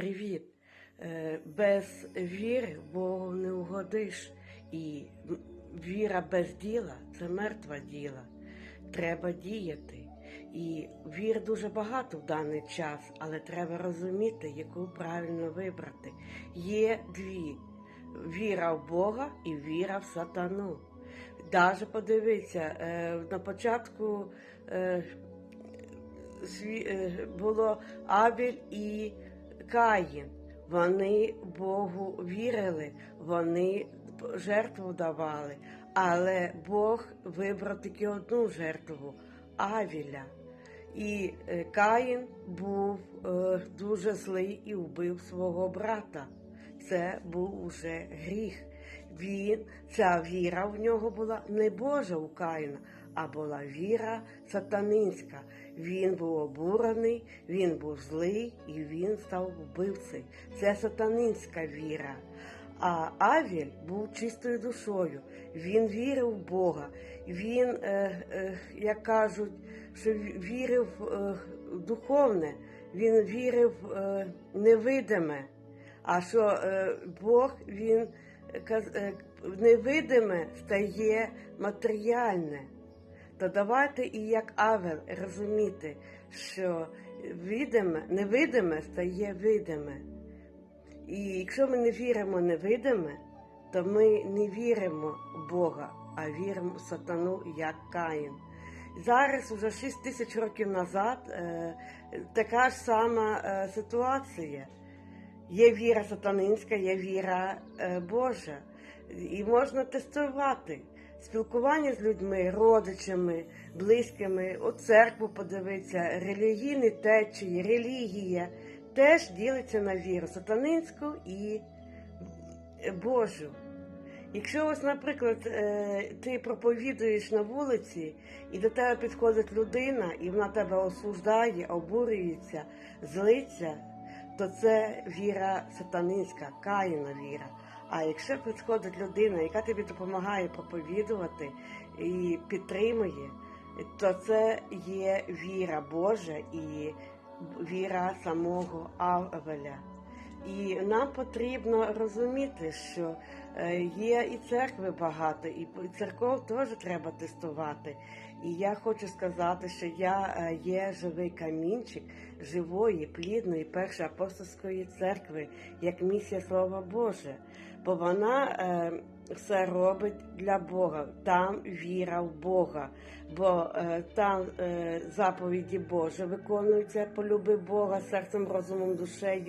Привіт! Е, Без віри Богу не угодиш. І віра без діла це мертва діла. Треба діяти. І вір дуже багато в даний час, але треба розуміти, яку правильно вибрати. Є дві: віра в Бога і віра в сатану. Даже подивіться, е, на початку е, було Авіль і Каїн. Вони Богу вірили, вони жертву давали, але Бог вибрав тільки одну жертву Авіля. І е, Каїн був е, дуже злий і вбив свого брата. Це був уже гріх. Він, ця віра в нього була не Божа у Каїна, а була віра сатанинська. Він був обурений, він був злий і він став вбивцею. Це сатанинська віра. А Авіль був чистою душою. Він вірив в Бога. Він, е, е, як кажуть, що вірив е, духовне, він вірив е, невидиме. А що е, Бог він каз- е, невидиме стає матеріальне. То давайте і як Авел розуміти, що видиме, невидиме стає видиме. І якщо ми не віримо невидиме, то ми не віримо в Бога, а віримо в сатану як Каїн. Зараз, уже 6 тисяч років назад, е, така ж сама е, ситуація. Є віра сатанинська, є віра е, Божа. І можна тестувати спілкування з людьми, родичами, близькими, у церкву подивитися, релігійні течії, релігія теж ділиться на віру сатанинську і Божу. Якщо ось, наприклад, е, ти проповідуєш на вулиці, і до тебе підходить людина, і вона тебе осуждає, обурюється, злиться, то це віра сатанинська, каїна віра. А якщо підходить людина, яка тобі допомагає проповідувати і підтримує, то це є віра Божа і віра самого Авеля. І нам потрібно розуміти, що е, є і церкви багато, і церков теж треба тестувати. І я хочу сказати, що я е, є живий камінчик живої, плідної першої апостольської церкви, як місія Слова Боже. Бо вона е, все робить для Бога. Там віра в Бога, бо там заповіді Божі виконуються, полюби Бога серцем, розумом, душею.